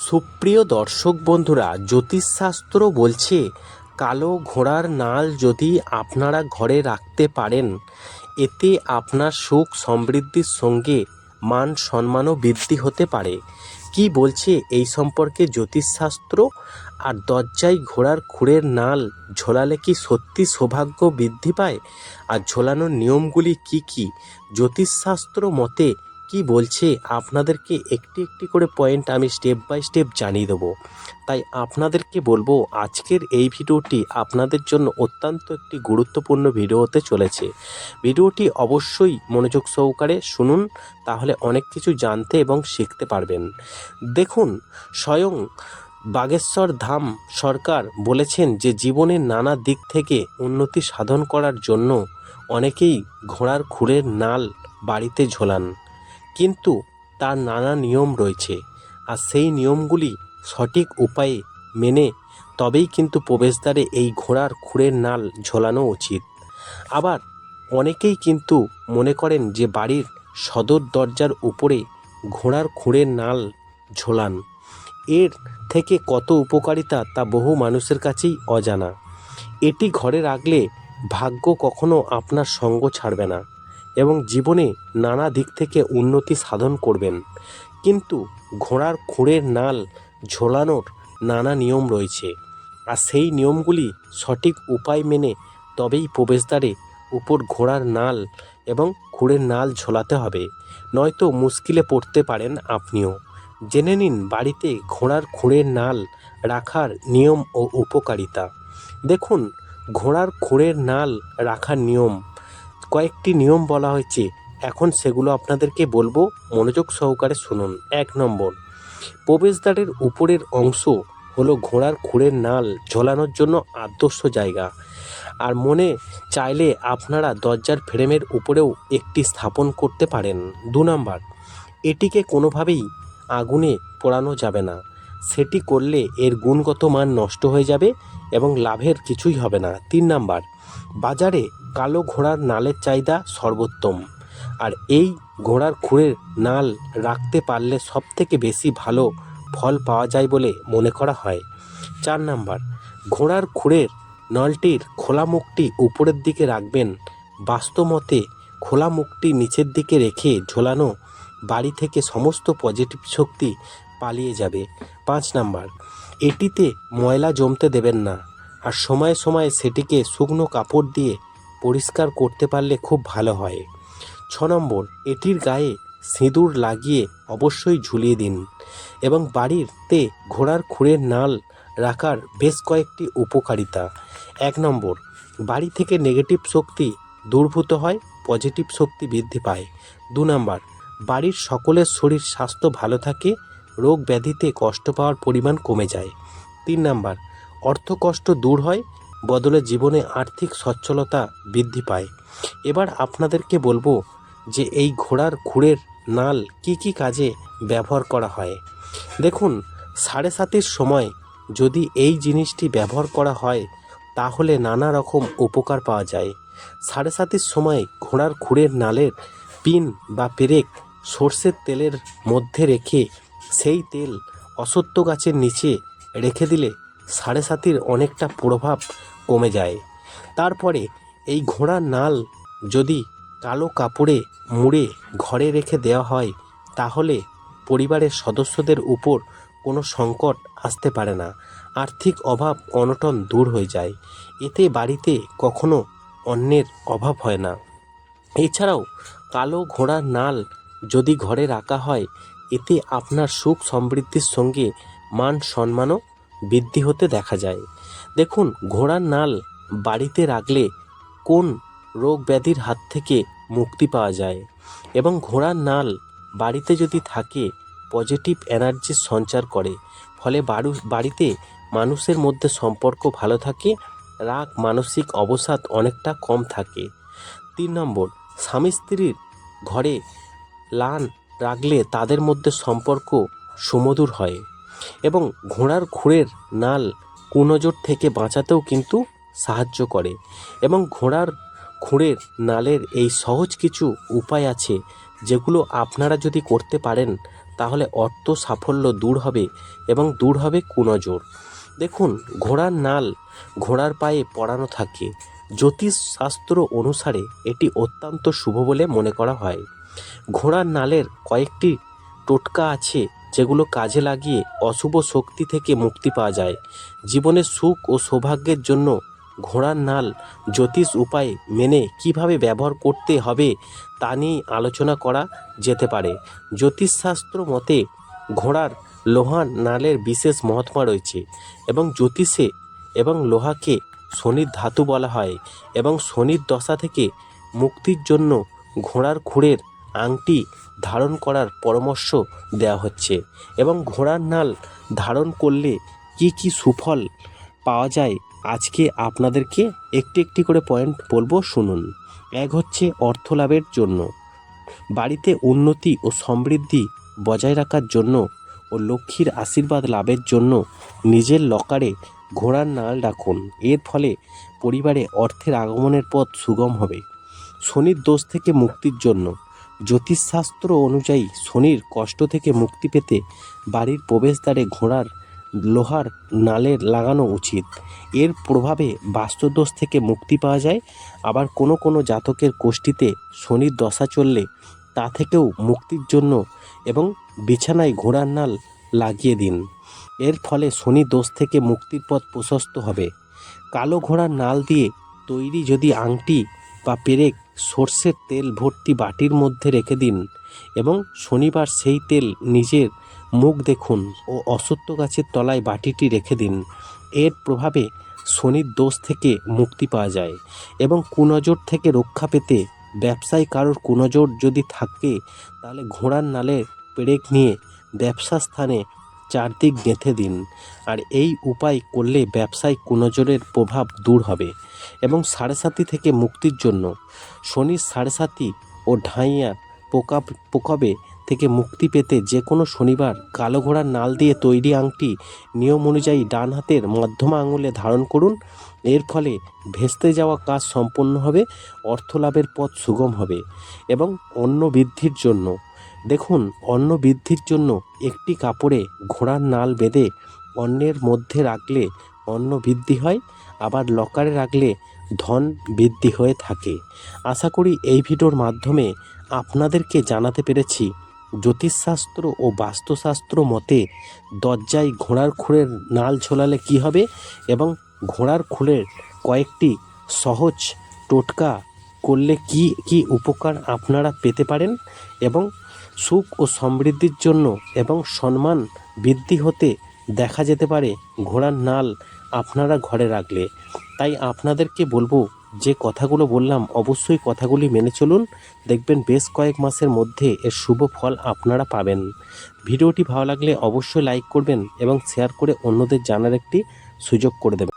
সুপ্রিয় দর্শক বন্ধুরা, জ্যোতিষশাস্ত্র বলছে, কালো ঘোড়ার নাল যদি আপনারা ঘরে রাখতে পারেন, এতে আপনার সুখ সমৃদ্ধির সঙ্গে মান সম্মানও বৃদ্ধি হতে পারে। কি বলছে এই সম্পর্কে জ্যোতিষশাস্ত্র? আর দরজায় ঘোড়ার খুঁড়ের নাল ঝোলালে কি সত্যি সৌভাগ্য বৃদ্ধি পায়? আর ঝোলানোর নিয়মগুলি কি কি? জ্যোতিষশাস্ত্র মতে কি বলছে? আপনাদেরকে একটি একটি করে পয়েন্ট আমি স্টেপ বাই স্টেপ জানিয়ে দেবো। তাই আপনাদেরকে বলব, আজকের এই ভিডিওটি আপনাদের জন্য অত্যন্ত একটি গুরুত্বপূর্ণ ভিডিও হতে চলেছে। ভিডিওটি অবশ্যই মনোযোগ সহকারে শুনুন, তাহলে অনেক কিছু জানতে এবং শিখতে পারবেন। দেখুন, স্বয়ং বাগেশ্বর ধাম সরকার বলেছেন যে, জীবনের নানা দিক থেকে উন্নতি সাধন করার জন্য অনেকেই ঘোড়ার খুঁড়ের নাল বাড়িতে ঝোলান। কিন্তু তার নানা নিয়ম রয়েছে, আর সেই নিয়মগুলি সঠিক উপায়ে মেনে তবেই কিন্তু প্রবেশদ্বারে এই ঘোড়ার খুঁড়ের নাল ঝোলানো উচিত। আবার অনেকেই কিন্তু মনে করেন যে বাড়ির সদর দরজার উপরে ঘোড়ার খুঁড়ের নাল ঝোলান। এর থেকে কত উপকারিতা তা বহু মানুষের কাছেই অজানা। এটি ঘরে রাখলে ভাগ্য কখনো আপনার সঙ্গ ছাড়বে না। এবং জীবনে নানা দিক থেকে উন্নতি সাধন করবেন। কিন্তু ঘোড়ার খুঁড়ের নাল ঝোলানোর নানা নিয়ম রয়েছে। আর সেই নিয়মগুলি সঠিক উপায় মেনে তবেই প্রবেশদ্বারে উপর ঘোড়ার নাল এবং খুঁড়ের নাল ঝোলাতে হবে। নয়তো মুশকিলে পড়তে পারেন আপনিও। জেনে নিন বাড়িতে ঘোড়ার খুঁড়ের নাল রাখার নিয়ম ও উপকারিতা। দেখুন, ঘোড়ার খুঁড়ের নাল রাখার নিয়ম কয়েকটি নিয়ম বলা হয়েছে। এখন সেগুলো আপনাদেরকে বলব। মনোযোগ সহকারে শুনুন। এক নম্বর, প্রবেশদ্বারের উপরের অংশ হলো ঘোড়ার খুঁড়ের নাল ঝোলানোর জন্য আদর্শ জায়গা। আর মনে চাইলে আপনারা দরজার ফ্রেমের উপরেও একটি স্থাপন করতে পারেন। দু নম্বর, এটিকে কোনোভাবেই আগুনে পোড়ানো যাবে না। সেটি করলে এর গুণগত মান নষ্ট হয়ে যাবে এবং লাভের কিছুই হবে না। তিন নাম্বার, বাজারে কালো ঘোড়ার নালের চাহিদা সর্বোত্তম। আর এই ঘোড়ার খুঁড়ের নাল রাখতে পারলে সবথেকে বেশি ভালো ফল পাওয়া যায় বলে মনে করা হয়। চার নাম্বার, ঘোড়ার খুঁড়ের নলটির খোলা মুখটি উপরের দিকে রাখবেন। বাস্তবমতে খোলা মুখটি নিচের দিকে রেখে ঝোলানো বাড়ি থেকে সমস্ত পজিটিভ শক্তি পালিয়ে যাবে। পাঁচ নাম্বার, এটিতে ময়লা জমতে দেবেন না আর সময়ে সময়ে সেটিকে শুকনো কাপড় দিয়ে পরিষ্কার করতে পারলে খুব ভালো হয়। ছ নম্বর, এটির গায়ে সিঁদুর লাগিয়ে অবশ্যই ঝুলিয়ে দিন এবং বাড়িতে ঘোড়ার খুঁড়ের নাল রাখার বেশ কয়েকটি উপকারিতা। এক নম্বর, বাড়ি থেকে নেগেটিভ শক্তি দূরভূত হয় পজিটিভ শক্তি বৃদ্ধি পায়। দু নম্বর, বাড়ির সকলের শরীর স্বাস্থ্য ভালো থাকে রোগ ব্যাধিতে কষ্ট পাওয়ার পরিমাণ কমে যায়। তিন নাম্বার অর্থকষ্ট দূর হয়, বদলে জীবনে আর্থিক সচ্ছলতা বৃদ্ধি পায়। এবার আপনাদেরকে বলব যে এই ঘোড়ার খুঁড়ের নাল কি কি কাজে ব্যবহার করা হয়। দেখুন, সাড়ে সাতের সময় যদি এই জিনিসটি ব্যবহার করা হয়, তাহলে নানা রকম উপকার পাওয়া যায়। সাড়ে সাতের সময় ঘোড়ার খুঁড়ের নালের পিন বা পেরেক সর্ষের তেলের মধ্যে রেখে সেই তেল অসত্য গাছের নিচে রেখে দিলে সাড়ে সাতির অনেকটা প্রভাব কমে যায়। তারপরে এই ঘোড়ার নাল যদি কালো কাপড়ে মুড়ে ঘরে রেখে দেওয়া হয়, তাহলে পরিবারের সদস্যদের উপর কোনো সংকট আসতে পারে না। আর্থিক অভাব অনটন দূর হয়ে যায়। এতে বাড়িতে কখনো অন্যের অভাব হয় না। এছাড়াও কালো ঘোড়ার নাল যদি ঘরে রাখা হয় এতে আপনার সুখ সমৃদ্ধির সঙ্গে মান সম্মানও বৃদ্ধি হতে দেখা যায়। দেখুন, ঘোড়ার নাল বাড়িতে রাখলে কোন রোগ ব্যাধির হাত থেকে মুক্তি পাওয়া যায় এবং ঘোড়ার নাল বাড়িতে যদি থাকে পজিটিভ এনার্জির সঞ্চার করে। ফলে বাড়ু বাড়িতে মানুষের মধ্যে সম্পর্ক ভালো থাকে, রাগ, মানসিক অবসাদ অনেকটা কম থাকে। তিন নম্বর, স্বামী স্ত্রীর ঘরে লান রাখলে তাদের মধ্যে সম্পর্ক সুমধুর হয় এবং ঘোড়ার খুঁড়ের নাল কুনজর থেকে বাঁচাতেও কিন্তু সাহায্য করে এবং ঘোড়ার খুঁড়ের নালের এই সহজ কিছু উপায় আছে যেগুলো আপনারা যদি করতে পারেন, তাহলে অর্থ সাফল্য দূর হবে এবং দূর হবে কুনজর। দেখুন, ঘোড়ার নাল ঘোড়ার পায়ে পড়ানো থাকে। জ্যোতিষ শাস্ত্র অনুসারে এটি অত্যন্ত শুভ বলে মনে করা হয়। ঘোড়ার নালের কয়েকটি টোটকা আছে যেগুলো কাজে লাগিয়ে অশুভ শক্তি থেকে মুক্তি পাওয়া যায়। জীবনের সুখ ও সৌভাগ্যের জন্য ঘোড়ার নাল জ্যোতিষ উপায় মেনে কীভাবে ব্যবহার করতে হবে তা নিয়ে আলোচনা করা যেতে পারে। জ্যোতিষশাস্ত্র মতে ঘোড়ার লোহার নালের বিশেষ মহাত্মা রয়েছে এবং জ্যোতিষে এবং লোহাকে শনির ধাতু বলা হয় এবং শনির দশা থেকে মুক্তির জন্য ঘোড়ার খুঁড়ের আংটি ধারণ করার পরামর্শ দেওয়া হচ্ছে এবং ঘোড়ার নাল ধারণ করলে কি কি সুফল পাওয়া যায় আজকে আপনাদেরকে একটি একটি করে পয়েন্ট বলব শুনুন। এক হচ্ছে অর্থ লাভের জন্য। বাড়িতে উন্নতি ও সমৃদ্ধি বজায় রাখার জন্য ও লক্ষ্মীর আশীর্বাদ লাভের জন্য নিজের লকারে ঘোড়ার নাল রাখুন। এর ফলে পরিবারে অর্থের আগমনের পথ সুগম হবে। শনির দোষ থেকে মুক্তির জন্য জ্যোতিষশাস্ত্র অনুযায়ী শনির কষ্ট থেকে মুক্তি পেতে বাড়ির প্রবেশদ্বারে ঘোড়ার লোহার নালের লাগানো উচিত। এর প্রভাবে বাস্তুদোষ থেকে মুক্তি পাওয়া যায়। আবার কোনো কোনো জাতকের কোষ্ঠীতে শনির দশা চললে তা থেকেও মুক্তির জন্য এবং বিছানায় ঘোড়ার নাল লাগিয়ে দিন। এর ফলে শনি দোষ থেকে মুক্তির পথ প্রশস্ত হবে। কালো ঘোড়ার নাল দিয়ে তৈরি যদি আংটি বা পেরেক সর্ষের তেল ভর্তি বাটির মধ্যে রেখে দিন এবং শনিবার সেই তেল নিজের মুখ দেখুন ও অসত্য গাছের তলায় বাটিটি রেখে দিন। এর প্রভাবে শনির দোষ থেকে মুক্তি পাওয়া যায় এবং কুনজর থেকে রক্ষা পেতে ব্যবসায় কারোর কুনজর যদি থাকে, তাহলে ঘোড়ার নালে পেরেক নিয়ে ব্যবসা স্থানে চারদিক গেঁথে দিন, আর এই উপায় করলে ব্যবসায় কুনজরের প্রভাব দূর হবে এবং সাড়ে সাতি থেকে মুক্তির জন্য শনির সাড়ে সাতি ও ঢাইয়া পোকা, পোকাবে থেকে মুক্তি পেতে যে কোনো শনিবার কালো ঘোড়ার নাল দিয়ে তৈরি আংটি নিয়ম অনুযায়ী ডান হাতের মধ্যমা আঙুলে ধারণ করুন। এর ফলে ভেস্তে যাওয়া কাজ সম্পন্ন হবে অর্থ লাভের পথ সুগম হবে এবং অন্য বৃদ্ধির জন্য দেখুন, অন্ন বৃদ্ধির জন্য একটি কাপড়ে ঘোড়ার নাল বেঁধে অন্নের মধ্যে রাখলে অন্ন বৃদ্ধি হয়, আবার লকারে রাখলে ধন বৃদ্ধি হয়ে থাকে। আশা করি এই ভিডিওর মাধ্যমে আপনাদেরকে জানাতে পেরেছি, জ্যোতিষশাস্ত্র ও বাস্তুশাস্ত্র মতে দরজায় ঘোড়ার খুঁড়ের নাল ঝোলালে কি হবে এবং ঘোড়ার খুঁড়ের কয়েকটি সহজ টোটকা করলে কি কি উপকার আপনারা পেতে পারেন এবং সুখ ও সমৃদ্ধির জন্য এবং সম্মান বৃদ্ধি হতে দেখা যেতে পারে ঘোড়ার নাল আপনারা ঘরে রাখলে। তাই আপনাদেরকে বলব, যে কথাগুলো বললাম অবশ্যই কথাগুলি মেনে চলুন। দেখবেন বেশ কয়েক মাসের মধ্যে এর শুভ ফল আপনারা পাবেন। ভিডিওটি ভালো লাগলে অবশ্যই লাইক করবেন এবং শেয়ার করে অন্যদের জানার একটি সুযোগ করে দেবেন।